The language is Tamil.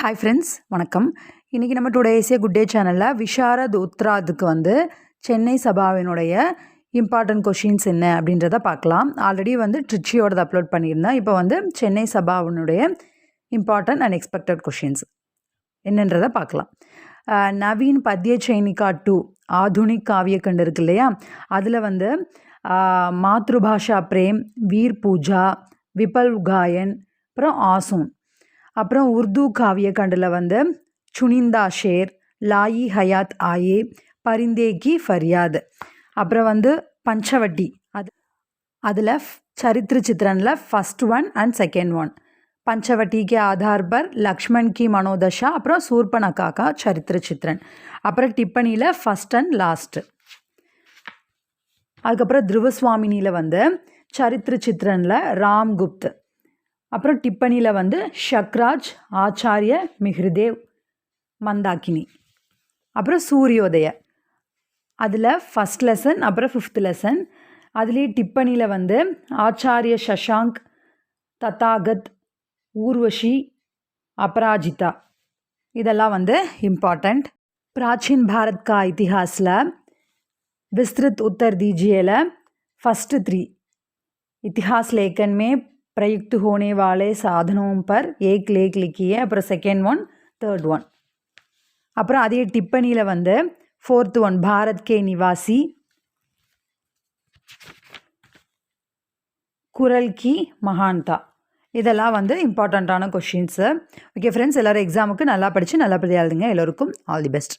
ஹாய் ஃப்ரெண்ட்ஸ் வணக்கம். இன்றைக்கி நம்ம டுடே ஏசிய குட் டே சேனலில் விஷாரத் உத்ராதுக்கு வந்து சென்னை சபாவினுடைய இம்பார்ட்டன்ட் கொஷின்ஸ் என்ன அப்படின்றத பார்க்கலாம். ஆல்ரெடி வந்து ட்ரிச்சியோடது அப்லோட் பண்ணியிருந்தேன். இப்போ வந்து சென்னை சபாவினுடைய இம்பார்ட்டன்ட் அண்ட் எக்ஸ்பெக்டட் கொஷின்ஸ் என்னன்றதை பார்க்கலாம். நவீன் பத்ய சைனிகா டூ ஆதுனிக் காவியக்கண்டு இருக்கு இல்லையா? அதில் வந்து மாத்ருபாஷா பிரேம் வீர் பூஜா விபல் காயன் அப்புறம் ஆசூன். அப்புறம் உருது காவிய கண்டில் வந்து சுனிந்தா ஷேர் லாயி ஹயாத் ஆயே பரிந்தேகி ஃபரியாத். அப்புறம் வந்து பஞ்சவட்டி அது அதில் சரித்திர சித்திரனில் first one and second one Panchavati K ஆதார் பர் லக்ஷ்மண் கி மனோதஷா அப்புறம் சூர்பனக்காக்கா சரித்திர சித்திரன். அப்புறம் டிப்பனியில் ஃபஸ்ட் அண்ட் லாஸ்ட்டு அதுக்கப்புறம் திருவசுவாமினியில் வந்து சரித்திர சித்திரனில் ராம்குப்த். அப்புறம் டிப்பணியில் வந்து ஷக்ராஜ் ஆச்சாரிய மிஹ்ருதேவ் மந்தாக்கினி. அப்புறம் சூரியோதய. அதில் ஃபஸ்ட் லெசன் அப்புறம் ஃபிஃப்த் லெசன் அதுலேயே டிப்பணியில் வந்து ஆச்சாரிய சஷாங்க் தத்தாகத் ஊர்வஷி அபராஜிதா. இதெல்லாம் வந்து இம்பார்ட்டண்ட் பிராச்சீன் பாரத் கா இத்திஹாஸில் விஸ்திருத் உத்தர் தீஜியில் ஃபஸ்ட்டு த்ரீ இத்திஹாஸ் லேக்கன் प्रयुक्त होने वाले साधनों पर एक लेख लिखिए அப்புறம் செகண்ட் ஒன் தேர்ட் ஒன் அப்புறம் அதே டிப்பனியில் வந்து ஃபோர்த் ஒன் பாரத் கே நிவாசி குரல் கி மகான்தா இதெல்லாம் வந்து இம்பார்ட்டண்ட்டான கொஷின்ஸு ஓகே ஃப்ரெண்ட்ஸ் எல்லோரும் எக்ஸாமுக்கு நல்லா படித்து நல்லா எழுதுங்க எல்லோருக்கும் ஆல் தி பெஸ்ட்